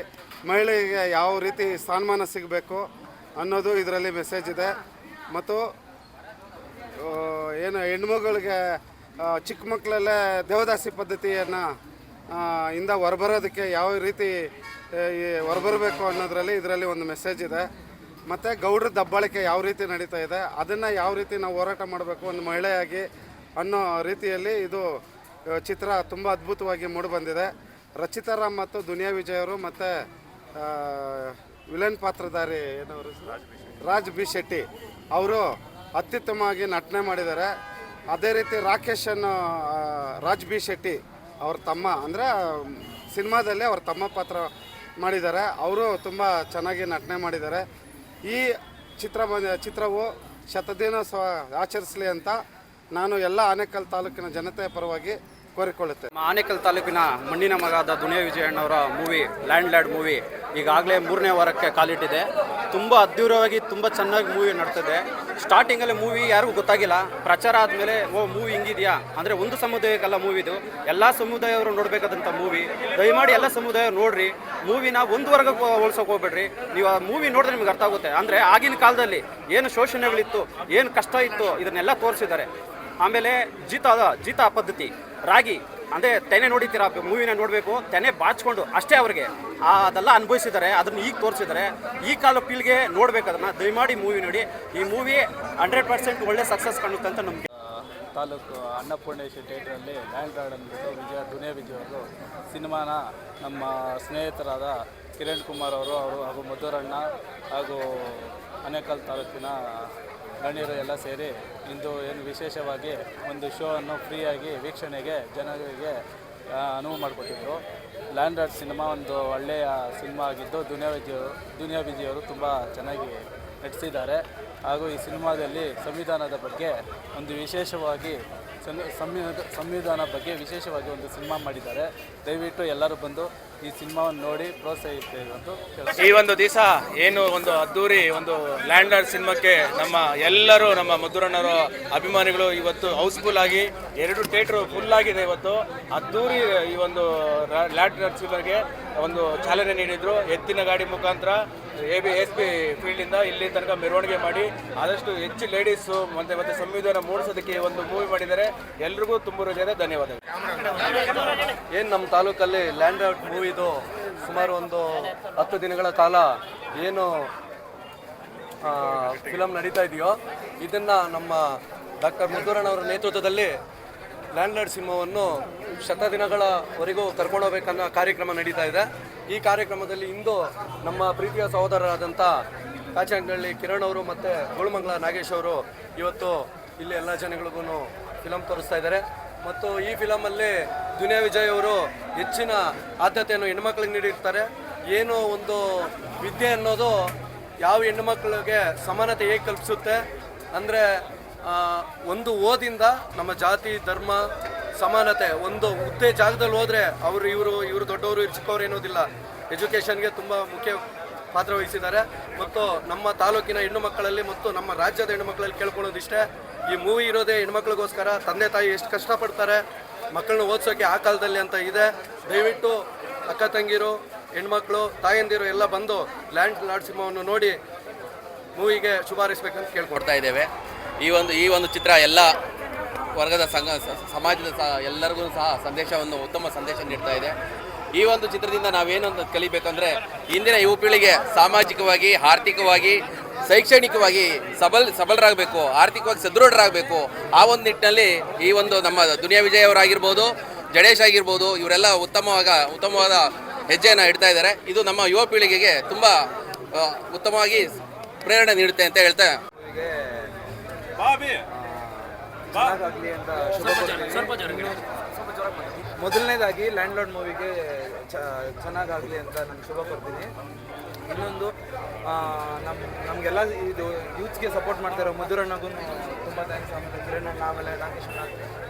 ಮಹಿಳೆಗೆ ಯಾವ ರೀತಿ ಸ್ಥಾನಮಾನ ಸಿಗಬೇಕು ಅನ್ನೋದು ಇದರಲ್ಲಿ ಮೆಸೇಜ್ ಇದೆ. ಮತ್ತು ಏನು ಹೆಣ್ಮಗಳಿಗೆ ಚಿಕ್ಕ ಮಕ್ಕಳಲ್ಲೇ ದೇವದಾಸಿ ಪದ್ಧತಿಯನ್ನು ಇಂದ ಹೊರಬರೋದಕ್ಕೆ ಯಾವ ರೀತಿ ಹೊರಬರಬೇಕು ಅನ್ನೋದರಲ್ಲಿ ಇದರಲ್ಲಿ ಒಂದು ಮೆಸೇಜ್ ಇದೆ. ಮತ್ತು ಗೌಡ್ರ ದಬ್ಬಾಳಿಕೆ ಯಾವ ರೀತಿ ನಡೀತಾ ಇದೆ, ಅದನ್ನು ಯಾವ ರೀತಿ ನಾವು ಹೋರಾಟ ಮಾಡಬೇಕು ಒಂದು ಮಹಿಳೆಯಾಗಿ ಅನ್ನೋ ರೀತಿಯಲ್ಲಿ ಇದು ಚಿತ್ರ ತುಂಬ ಅದ್ಭುತವಾಗಿ ಮೂಡಿಬಂದಿದೆ ರಾಮ್ ಮತ್ತು ದುನಿಯಾ ವಿಜಯ್ ಅವರು ಮತ್ತು ವಿಲನ್ ಪಾತ್ರಧಾರಿ ಏನವರು? ರಾಜ್ ಬಿ ಶೆಟ್ಟಿ. ಅವರು ಅತ್ಯುತ್ತಮವಾಗಿ ನಟನೆ ಮಾಡಿದ್ದಾರೆ. ಅದೇ ರೀತಿ ರಾಕೇಶ್ ಅನ್ನೋ ರಾಜ್ ಬಿ ಶೆಟ್ಟಿ ಅವ್ರ ತಮ್ಮ, ಅಂದರೆ, ಸಿನಿಮಾದಲ್ಲಿ ಅವ್ರ ತಮ್ಮ ಪಾತ್ರ ಮಾಡಿದ್ದಾರೆ. ಅವರು ತುಂಬ ಚೆನ್ನಾಗಿ ನಟನೆ ಮಾಡಿದ್ದಾರೆ. ಈ ಚಿತ್ರ ಚಿತ್ರವು ಶತದಿನೋತ್ಸವ ಆಚರಿಸಲಿ ಅಂತ ನಾನು ಎಲ್ಲ ಆನೇಕಲ್ ತಾಲೂಕಿನ ಜನತೆಯ ಪರವಾಗಿ ಕೋರಿಕೊಳ್ಳುತ್ತೇನೆ ನಮ್ಮ ಆನೇಕಲ್ ತಾಲೂಕಿನ ಮಣ್ಣಿನ ಮಗಾದ ದುನಿಯಾ ವಿಜಯಣ್ಣವರ ಮೂವಿ ಲ್ಯಾಂಡ್ ಲ್ಯಾಡ್ ಮೂವಿ ಈಗಾಗಲೇ ಮೂರನೇ ವಾರಕ್ಕೆ ಕಾಲಿಟ್ಟಿದೆ. ತುಂಬ ಅದ್ಧೂರವಾಗಿ, ತುಂಬ ಚೆನ್ನಾಗಿ ಮೂವಿ ನಡ್ತಿದೆ. ಸ್ಟಾರ್ಟಿಂಗಲ್ಲಿ ಮೂವಿ ಯಾರಿಗೂ ಗೊತ್ತಾಗಿಲ್ಲ. ಪ್ರಚಾರ ಆದಮೇಲೆ, ಓ, ಮೂವಿ ಹಿಂಗಿದೆಯಾ? ಅಂದರೆ ಒಂದು ಸಮುದಾಯಕ್ಕಲ್ಲ ಮೂವಿದು. ಎಲ್ಲ ಸಮುದಾಯವರು ನೋಡಬೇಕಾದಂಥ ಮೂವಿ. ದಯಮಾಡಿ ಎಲ್ಲ ಸಮುದಾಯ ನೋಡ್ರಿ. ಮೂವಿನ ಒಂದು ವರ್ಗಕ್ಕೆ ಹೋಲ್ಸೋಕೆ ಹೋಗ್ಬೇಡ್ರಿ. ನೀವು ಆ ಮೂವಿ ನೋಡಿದ್ರೆ ನಿಮ್ಗೆ ಅರ್ಥ ಆಗುತ್ತೆ. ಅಂದರೆ ಆಗಿನ ಕಾಲದಲ್ಲಿ ಏನು ಶೋಷಣೆಗಳಿತ್ತು, ಏನು ಕಷ್ಟ ಇತ್ತು, ಇದನ್ನೆಲ್ಲ ತೋರಿಸಿದ್ದಾರೆ. ಆಮೇಲೆ ಜೀತ ಜೀತ ಪದ್ಧತಿ. ರಾಗಿ, ಅಂದರೆ ತೆನೆ ನೋಡಿತೀರಾ ಮೂವಿನ ನೋಡಬೇಕು, ತೆನೆ ಬಾಚ್ಕೊಂಡು ಅಷ್ಟೇ ಅವ್ರಿಗೆ. ಆ, ಅದೆಲ್ಲ ಅನುಭವಿಸಿದ್ದಾರೆ, ಅದನ್ನು ಈಗ ತೋರಿಸಿದ್ದಾರೆ. ಈ ಕಾಲ ಪೀಳಿಗೆ ನೋಡಬೇಕು ಅದನ್ನು, ದಯಮಾಡಿ ಮೂವಿ ನೋಡಿ. ಈ ಮೂವಿ ಹಂಡ್ರೆಡ್ ಪರ್ಸೆಂಟ್ ಒಳ್ಳೆ ಸಕ್ಸಸ್ ಕಾಣುತ್ತೆ ಅಂತ ನಮಗೆ ತಾಲೂಕು ಅನ್ನಪೂರ್ಣೇಶ್ವರಿ ಥಿಯೇಟ್ರಲ್ಲಿ ಲ್ಯಾಂಡ್ ಗಾರ್ಡ್ ವಿಜಯ, ದುನಿಯಾ ವಿಜಯ್ ಅವರು ಸಿನಿಮಾನ ನಮ್ಮ ಸ್ನೇಹಿತರಾದ ಕಿರಣ್ ಕುಮಾರ್ ಅವರು ಅವರು ಹಾಗೂ ಮಧುರಣ್ಣ ಹಾಗೂ ಅನೇಕಲ್ ತಾಲೂಕಿನ ಗಣ್ಯರು ಎಲ್ಲ ಸೇರಿ ಇಂದು ಏನು ವಿಶೇಷವಾಗಿ ಒಂದು ಶೋ ಅನ್ನು ಫ್ರೀಯಾಗಿ ವೀಕ್ಷಣೆಗೆ ಜನರಿಗೆ ಅನುವು ಮಾಡಿಕೊಟ್ಟಿದ್ರು. ಲ್ಯಾಂಡ್ ಸಿನಿಮಾ ಒಂದು ಒಳ್ಳೆಯ ಸಿನಿಮಾ ಆಗಿದ್ದು ದುನಿಯಾ ವಿಜಯ್ ದುನಿಯಾ ವಿಜಯ್ ಅವರು ತುಂಬ ಚೆನ್ನಾಗಿ ನಟಿಸಿದ್ದಾರೆ. ಹಾಗೂ ಈ ಸಿನಿಮಾದಲ್ಲಿ ಸಂವಿಧಾನದ ಬಗ್ಗೆ ಒಂದು ವಿಶೇಷವಾಗಿ ಸಂವಿ- ಸಂವಿಧಾನ ಸಂವಿಧಾನ ಬಗ್ಗೆ ವಿಶೇಷವಾಗಿ ಒಂದು ಸಿನಿಮಾ ಮಾಡಿದ್ದಾರೆ. ದಯವಿಟ್ಟು ಎಲ್ಲರೂ ಬಂದು ಈ ಸಿನಿಮಾವನ್ನು ನೋಡಿ ಪ್ರೋತ್ಸಾಹಿಸ್ತೇವೆ ಎಂದು ಈ ಒಂದು ದಿವಸ ಏನು ಒಂದು ಅದ್ದೂರಿ, ಒಂದು ಲ್ಯಾಂಡರ್ ಸಿನಿಮಾಕ್ಕೆ ನಮ್ಮ ಎಲ್ಲರೂ, ನಮ್ಮ ಮಧುರಣ್ಣರ ಅಭಿಮಾನಿಗಳು ಇವತ್ತು ಹೌಸ್ಫುಲ್ ಆಗಿ, ಎರಡು ಥಿಯೇಟ್ರು ಫುಲ್ ಆಗಿದೆ ಇವತ್ತು. ಅದ್ದೂರಿ ಈ ಒಂದು ಲ್ಯಾಂಡರ್ ಸಿನಿಮಾಗೆ ಒಂದು ಚಾಲನೆ ನೀಡಿದ್ರು. ಎತ್ತಿನ ಗಾಡಿ ಮುಖಾಂತರ ಎ ಬಿ ಎಸ್ ಪಿ ಫೀಲ್ಡಿಂದ ಇಲ್ಲಿ ತನಕ ಮೆರವಣಿಗೆ ಮಾಡಿ ಆದಷ್ಟು ಹೆಚ್ಚು ಲೇಡೀಸು ಮತ್ತೆ ಮತ್ತೆ ಸಂವಿಧಾನ ಮೂಡಿಸೋದಕ್ಕೆ ಒಂದು ಮೂವಿ ಮಾಡಿದ್ದಾರೆ. ಎಲ್ರಿಗೂ ತುಂಬ ಜನ ಧನ್ಯವಾದಗಳು. ಏನು ನಮ್ಮ ತಾಲೂಕಲ್ಲಿ ಲ್ಯಾಂಡ್ ಔಟ್ ಮೂವಿದು ಸುಮಾರು ಒಂದು ಹತ್ತು ದಿನಗಳ ಕಾಲ ಏನು ಫಿಲಮ್ ನಡೀತಾ ಇದೆಯೋ, ಇದನ್ನು ನಮ್ಮ ಡಾಕ್ಟರ್ ಮುದ್ದೂರಣ್ಣವರ ನೇತೃತ್ವದಲ್ಲಿ ಲ್ಯಾಂಡ್ ಲಾರ್ಡ್ ಸಿನಿಮಾವನ್ನು ಶತದಿನಗಳವರೆಗೂ ಕರ್ಕೊಂಡೋಗ್ಬೇಕನ್ನೋ ಕಾರ್ಯಕ್ರಮ ನಡೀತಾ ಇದೆ. ಈ ಕಾರ್ಯಕ್ರಮದಲ್ಲಿ ಇಂದು ನಮ್ಮ ಪ್ರೀತಿಯ ಸಹೋದರರಾದಂಥ ಕಾಚನಹಳ್ಳಿ ಕಿರಣ್ ಅವರು ಮತ್ತು ಗೋಳುಮಂಗಲ ನಾಗೇಶ್ ಅವರು ಇವತ್ತು ಇಲ್ಲಿ ಎಲ್ಲ ಜನಗಳಿಗೂ ಫಿಲಮ್ ತೋರಿಸ್ತಾ ಇದ್ದಾರೆ. ಮತ್ತು ಈ ಫಿಲಮಲ್ಲಿ ದುನಿಯಾ ವಿಜಯ್ ಅವರು ಹೆಚ್ಚಿನ ಆದ್ಯತೆಯನ್ನು ಹೆಣ್ಮಕ್ಳಿಗೆ ನೀಡಿರ್ತಾರೆ. ಏನು ಒಂದು ವಿದ್ಯೆ ಅನ್ನೋದು ಯಾವ ಹೆಣ್ಣುಮಕ್ಳಿಗೆ ಸಮಾನತೆ ಹೇಗೆ ಕಲ್ಪಿಸುತ್ತೆ? ಅಂದರೆ ಒಂದು ಓದಿಂದ ನಮ್ಮ ಜಾತಿ, ಧರ್ಮ, ಸಮಾನತೆ ಒಂದು ಹುದ್ದೆ ಜಾಗದಲ್ಲಿ ಹೋದರೆ ಅವರು ಇವರು ಇವರು ದೊಡ್ಡವರು, ಇವ್ರು ಚಿಕ್ಕವರು ಏನೋದಿಲ್ಲ ಎಜುಕೇಷನ್ಗೆ ತುಂಬ ಮುಖ್ಯ ಪಾತ್ರ ವಹಿಸಿದ್ದಾರೆ. ಮತ್ತು ನಮ್ಮ ತಾಲೂಕಿನ ಹೆಣ್ಣು ಮಕ್ಕಳಲ್ಲಿ ಮತ್ತು ನಮ್ಮ ರಾಜ್ಯದ ಹೆಣ್ಣು ಮಕ್ಕಳಲ್ಲಿ ಕೇಳ್ಕೊಳ್ಳೋದಿಷ್ಟೇ, ಈ ಮೂವಿ ಇರೋದೇ ಹೆಣ್ಮಕ್ಳಿಗೋಸ್ಕರ ತಂದೆ, ತಾಯಿ ಎಷ್ಟು ಕಷ್ಟಪಡ್ತಾರೆ, ಮಕ್ಕಳನ್ನ ಓದಿಸೋಕೆ ಆ ಕಾಲದಲ್ಲಿ ಅಂತ ಇದೆ. ದಯವಿಟ್ಟು ಅಕ್ಕ ತಂಗಿರು ಹೆಣ್ಮಕ್ಳು ತಾಯಂದಿರು ಎಲ್ಲ ಬಂದು ಲ್ಯಾಂಡ್ ಲಾಡ್ ಸಿಂಹವನ್ನು ನೋಡಿ ಮೂವಿಗೆ ಶುಭ ಹಾರೈಸ್ಬೇಕಂತ ಕೇಳ್ಕೊಡ್ತಾ ಇದ್ದೇವೆ. ಈ ಒಂದು ಈ ಒಂದು ಚಿತ್ರ ಎಲ್ಲ ವರ್ಗದ ಸಂಘ ಸಮಾಜದ ಸಹ ಎಲ್ಲರಿಗೂ ಸಹ ಸಂದೇಶವನ್ನು, ಉತ್ತಮ ಸಂದೇಶ ನೀಡ್ತಾ ಇದೆ. ಈ ಒಂದು ಚಿತ್ರದಿಂದ ನಾವೇನು ಅಂತ ಕಲಿಬೇಕಂದ್ರೆ, ಇಂದಿನ ಯುವ ಪೀಳಿಗೆ ಸಾಮಾಜಿಕವಾಗಿ, ಆರ್ಥಿಕವಾಗಿ, ಶೈಕ್ಷಣಿಕವಾಗಿ ಸಬಲ್, ಸಬಲರಾಗಬೇಕು, ಆರ್ಥಿಕವಾಗಿ ಸದೃಢರಾಗಬೇಕು. ಆ ಒಂದು ನಿಟ್ಟಿನಲ್ಲಿ ಈ ಒಂದು ನಮ್ಮ ದುನಿಯಾ ವಿಜಯ್ ಅವರಾಗಿರ್ಬೋದು, ಜಡೇಶ್ ಆಗಿರ್ಬೋದು, ಇವರೆಲ್ಲ ಉತ್ತಮವಾದ ಉತ್ತಮವಾದ ಹೆಜ್ಜೆಯನ್ನು ಇಡ್ತಾ ಇದ್ದಾರೆ. ಇದು ನಮ್ಮ ಯುವ ಪೀಳಿಗೆಗೆ ತುಂಬ ಉತ್ತಮವಾಗಿ ಪ್ರೇರಣೆ ನೀಡುತ್ತೆ ಅಂತ ಹೇಳ್ತಾ ಚೆನ್ನಾಗಾಗಲಿ ಅಂತ ಶುಭ. ಮೊದಲನೇದಾಗಿ ಲ್ಯಾಂಡ್ ಲಾರ್ಡ್ ಮೂವಿಗೆ ಚೆನ್ನಾಗಾಗಲಿ ಅಂತ ನಾನು ಶುಭ ಕೊಡ್ತೀನಿ. ಇನ್ನೊಂದು ನಮ್ ನಮ್ಮ ನಮಗೆಲ್ಲ ಇದು ಯೂತ್ಸ್ಗೆ ಸಪೋರ್ಟ್ ಮಾಡ್ತಾರೆ ಮಧುರಣ್ಣಗೂ ತುಂಬ ಥ್ಯಾಂಕ್ಸ್ ಆಮೇಲೆ ಕಿರಣ್ ಅಣ್ಣ ಆಮೇಲೆ ನಾಗೇಶ್ ಅಣ್ಣ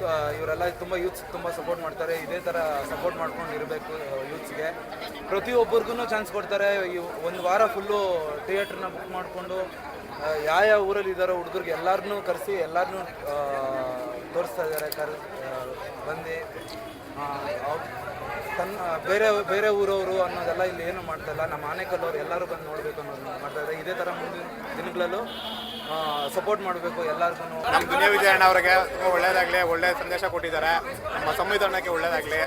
ಆ, ಇವರೆಲ್ಲ ತುಂಬ ಯೂತ್ಸ್ ತುಂಬ ಸಪೋರ್ಟ್ ಮಾಡ್ತಾರೆ. ಇದೇ ಥರ ಸಪೋರ್ಟ್ ಮಾಡ್ಕೊಂಡು ಇರಬೇಕು ಯೂತ್ಸ್ಗೆ ಪ್ರತಿಯೊಬ್ಬರಿಗೂ ಚಾನ್ಸ್ ಕೊಡ್ತಾರೆ. ಒಂದು ವಾರ ಫುಲ್ಲು ಥಿಯೇಟ್ರನ್ನ ಬುಕ್ ಮಾಡಿಕೊಂಡು ಯಾವ ಯಾವ ಊರಲ್ಲಿ ಇದ್ದಾರೋ ಹುಡುಗರಿಗೆ ಎಲ್ಲರನ್ನೂ ಕರೆಸಿ ಎಲ್ಲರನ್ನೂ ತೋರಿಸ್ತಾ ಇದ್ದಾರೆ ಕರ್ ಬಂದು. ಆ, ತನ್ನ ಬೇರೆ ಬೇರೆ ಊರವರು ಅನ್ನೋದೆಲ್ಲ ಇಲ್ಲಿ ಏನು ಮಾಡ್ತಾ ಇಲ್ಲ. ನಮ್ಮ ಆನೆಕಲ್ಲವ್ರು ಎಲ್ಲರೂ ಬಂದು ನೋಡಬೇಕು ಅನ್ನೋದು ಮಾಡ್ತಾ ಇದೆ ಇದೇ ಥರ ಮುಂದಿನ ದಿನಗಳಲ್ಲೂ ಆ, ಸಪೋರ್ಟ್ ಮಾಡಬೇಕು ಎಲ್ಲರಿಗೂ ನಮ್ಮ ದುನಿಯಾ ವಿಜಯಣ್ಣ ಅವರಿಗೆ ತುಂಬ ಒಳ್ಳೇದಾಗಲಿ ಒಳ್ಳೆ ಸಂದೇಶ ಕೊಟ್ಟಿದ್ದಾರೆ. ನಮ್ಮ ಸಂವಿಧಾನಕ್ಕೆ ಒಳ್ಳೇದಾಗಲಿ.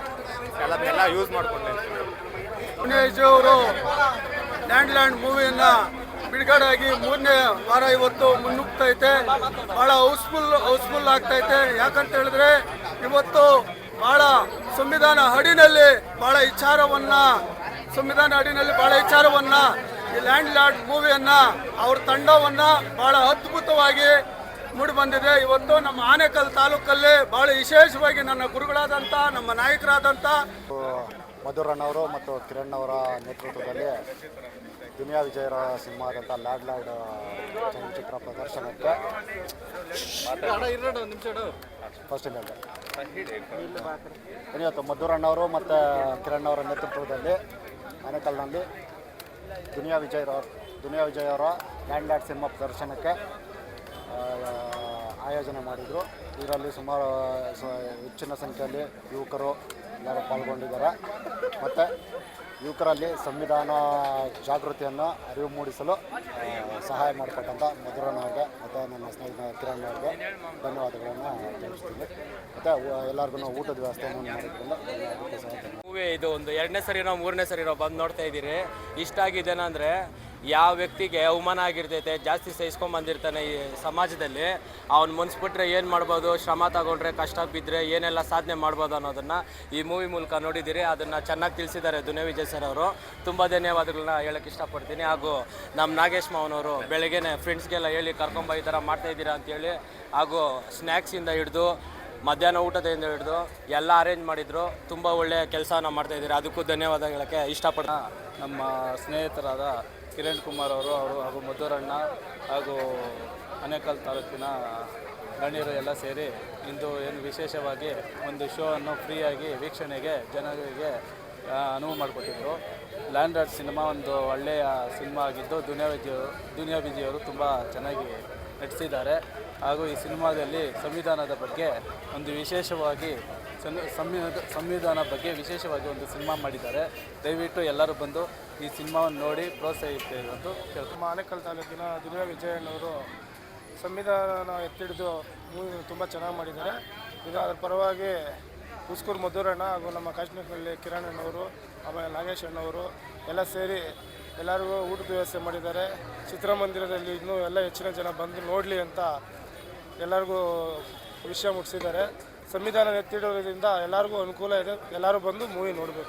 ಎಲ್ಲದನ್ನೆಲ್ಲ ಯೂಸ್ ಮಾಡಿಕೊಂಡೆ. ಅವರು ಲ್ಯಾಂಡ್ ಲ್ಯಾಂಡ್ ಮೂವಿಯನ್ನ ಬಿಡುಗಡೆ ಆಗಿ ಮೂರನೇ ವಾರ ಇವತ್ತು ಮುನ್ನುಗ್ತೈತೆ. ಬಹಳ ಹೌಸ್ಫುಲ್ ಹೌಸ್ಫುಲ್ ಆಗ್ತೈತೆ. ಯಾಕಂತ ಹೇಳಿದ್ರೆ ಇವತ್ತು ಬಹಳ ಸಂವಿಧಾನ ಅಡಿನಲ್ಲಿ ಬಹಳ ವಿಚಾರವನ್ನ, ಸಂವಿಧಾನ ಅಡಿನಲ್ಲಿ ಬಹಳ ವಿಚಾರವನ್ನ, ಈ ಲ್ಯಾಂಡ್ ಲಾರ್ಡ್ ಮೂವಿಯನ್ನ, ಅವ್ರ ತಂಡವನ್ನ ಬಹಳ ಅದ್ಭುತವಾಗಿ ಮೂಡಿ ಬಂದಿದೆ ಇವತ್ತು ನಮ್ಮ ಆನೇಕಲ್ ತಾಲೂಕಲ್ಲಿ ಬಹಳ ವಿಶೇಷವಾಗಿ ನನ್ನ ಗುರುಗಳಾದಂಥ ನಮ್ಮ ನಾಯಕರಾದಂಥ ಮಧುರಣ್ಣವರು ಮತ್ತು ಕಿರಣ್ ಅವರ ನೇತೃತ್ವದಲ್ಲಿ ದುನಿಯಾ ವಿಜಯರ ಸಿನಿಮಾದಂಥ ಲ್ಯಾಡ್ ಲ್ಯಾಡ್ ಚಲನಚಿತ್ರ ಪ್ರದರ್ಶನಕ್ಕೆ. ಫಸ್ಟ್ ಇವತ್ತು ಮದ್ದೂರಣ್ಣವರು ಮತ್ತು ಕಿರಣ್ ಅವರ ನೇತೃತ್ವದಲ್ಲಿ ಆನೇಕಲ್ನಲ್ಲಿ ದುನಿಯಾ ವಿಜಯ್ ದುನಿಯಾ ವಿಜಯ್ ಅವರ ಲ್ಯಾಂಡ್ ಲ್ಯಾಡ್ ಸಿನಿಮಾ ಪ್ರದರ್ಶನಕ್ಕೆ ಆಯೋಜನೆ ಮಾಡಿದರು. ಇದರಲ್ಲಿ ಸುಮಾರು ಹೆಚ್ಚಿನ ಸಂಖ್ಯೆಯಲ್ಲಿ ಯುವಕರು ಎಲ್ಲರೂ ಪಾಲ್ಗೊಂಡಿದ್ದಾರೆ. ಮತ್ತು ಯುವಕರಲ್ಲಿ ಸಂವಿಧಾನ ಜಾಗೃತಿಯನ್ನು ಅರಿವು ಮೂಡಿಸಲು ಸಹಾಯ ಮಾಡಿಕೊಟ್ಟಂಥ ಮಧುರನವ್ರಿಗೆ ಮತ್ತು ನನ್ನ ಸ್ನೇಹಿತ ಕಿರಣ್ ಅವ್ರಿಗೆ ಧನ್ಯವಾದಗಳನ್ನು ತಿಳಿಸ್ತೀನಿ. ಮತ್ತು ಎಲ್ಲರಿಗೂ ಊಟದ ವ್ಯವಸ್ಥೆಯನ್ನು ಮಾಡಿಕೊಂಡು ಇದು ಒಂದು ಎರಡನೇ ಸರಿನೋ ಮೂರನೇ ಸರಿನೋ ಬಂದು ನೋಡ್ತಾ ಇದ್ದೀರಿ. ಇಷ್ಟ ಆಗಿದ್ದೇನೆಂದರೆ ಯಾವ ವ್ಯಕ್ತಿಗೆ ಅವಮಾನ ಆಗಿರ್ತೈತೆ, ಜಾಸ್ತಿ ಸಹಿಸ್ಕೊಂಬಂದಿರ್ತಾನೆ ಈ ಸಮಾಜದಲ್ಲಿ, ಅವ್ನು ಮುನ್ಸ್ಬಿಟ್ರೆ ಏನು ಮಾಡ್ಬೋದು, ಶ್ರಮ ತಗೊಂಡ್ರೆ ಕಷ್ಟ ಬಿದ್ದರೆ ಏನೆಲ್ಲ ಸಾಧನೆ ಮಾಡ್ಬೋದು ಅನ್ನೋದನ್ನು ಈ ಮೂವಿ ಮೂಲಕ ನೋಡಿದ್ದೀರಿ. ಅದನ್ನು ಚೆನ್ನಾಗಿ ತಿಳಿಸಿದ್ದಾರೆ ದುನೆ ವಿಜಯ್ ಸರ್ ಅವರು. ತುಂಬ ಧನ್ಯವಾದಗಳನ್ನ ಹೇಳಕ್ಕೆ ಇಷ್ಟಪಡ್ತೀನಿ. ಹಾಗೂ ನಮ್ಮ ನಾಗೇಶ್ ಮಾವನವರು ಬೆಳಗ್ಗೆನೆ ಫ್ರೆಂಡ್ಸ್ಗೆಲ್ಲ ಹೇಳಿ ಕರ್ಕೊಂಬ ಈ ಥರ ಮಾಡ್ತಾಯಿದ್ದೀರಾ ಅಂತೇಳಿ. ಹಾಗೂ ಸ್ನ್ಯಾಕ್ಸಿಂದ ಹಿಡಿದು ಮಧ್ಯಾಹ್ನ ಊಟದಿಂದ ಹಿಡಿದು ಎಲ್ಲ ಅರೇಂಜ್ ಮಾಡಿದ್ರು. ತುಂಬ ಒಳ್ಳೆಯ ಕೆಲಸನ ಮಾಡ್ತಾ ಇದ್ದೀರಿ. ಅದಕ್ಕೂ ಧನ್ಯವಾದ ಹೇಳೋಕ್ಕೆ ಇಷ್ಟಪಡ ನಮ್ಮ ಸ್ನೇಹಿತರಾದ ಕಿರಣ್ ಕುಮಾರ್ ಅವರು ಅವರು ಹಾಗೂ ಮಧುರಣ್ಣ ಹಾಗೂ ಅನೇಕಲ್ ತಾಲೂಕಿನ ಗಣ್ಯರು ಎಲ್ಲ ಸೇರಿ ಇಂದು ಏನು ವಿಶೇಷವಾಗಿ ಒಂದು ಶೋ ಅನ್ನು ಫ್ರೀಯಾಗಿ ವೀಕ್ಷಣೆಗೆ, ಜನರಿಗೆ ಅನುವು ಮಾಡಿಕೊಟ್ಟಿದ್ರು. ಲ್ಯಾಂಡ್ ಆರ್ಟ್ ಸಿನಿಮಾ ಒಂದು ಒಳ್ಳೆಯ ಸಿನಿಮಾ ಆಗಿದ್ದು ದುನಿಯಾ ವಿಜಯ್ ದುನಿಯಾ ವಿಜಯ್ ಅವರು ತುಂಬ ಚೆನ್ನಾಗಿ ನಟಿಸಿದ್ದಾರೆ. ಹಾಗೂ ಈ ಸಿನಿಮಾದಲ್ಲಿ ಸಂವಿಧಾನದ ಬಗ್ಗೆ ಒಂದು ವಿಶೇಷವಾಗಿ ಸಂವಿಧಾನ ಸಂವಿಧಾನ ಬಗ್ಗೆ ವಿಶೇಷವಾಗಿ ಒಂದು ಸಿನಿಮಾ ಮಾಡಿದ್ದಾರೆ. ದಯವಿಟ್ಟು ಎಲ್ಲರೂ ಬಂದು ಈ ಸಿನಿಮಾವನ್ನು ನೋಡಿ ಪ್ರೋತ್ಸಾಹಿಸ್ತೇವೆ ಅಂತ ಕೇಳ್ತಾರೆ ಆನೇಕಲ್ ತಾಲೂಕಿನ ದುನಿಯಾ ವಿಜಯಣ್ಣವರು ಸಂವಿಧಾನ ಎತ್ತಿಡಿದು ತುಂಬ ಚೆನ್ನಾಗಿ ಮಾಡಿದ್ದಾರೆ. ಇದು ಅದರ ಪರವಾಗಿ ಉಸ್ಕೂರು ಮಧುರಣ್ಣ ಹಾಗೂ ನಮ್ಮ ಕಾಶ್ಮೀರದಲ್ಲಿ ಕಿರಣ್ ಅಣ್ಣವರು ಆಮೇಲೆ ನಾಗೇಶ್ ಅಣ್ಣವರು ಎಲ್ಲ ಸೇರಿ ಎಲ್ಲರಿಗೂ ಊಟದ ವ್ಯವಸ್ಥೆ ಮಾಡಿದ್ದಾರೆ. ಚಿತ್ರಮಂದಿರದಲ್ಲಿ ಇನ್ನೂ ಎಲ್ಲ ಹೆಚ್ಚಿನ ಜನ ಬಂದು ನೋಡಲಿ ಅಂತ ಎಲ್ಲರಿಗೂ ವಿಷಯ ಮುಟ್ಟಿಸಿದ್ದಾರೆ ಸಂವಿಧಾನ ಎತ್ತಿಡೋದ್ರಿಂದ ಎಲ್ಲರಿಗೂ ಅನುಕೂಲ ಇದೆ. ಎಲ್ಲರೂ ಬಂದು ಮೂವಿ ನೋಡಬೇಕು.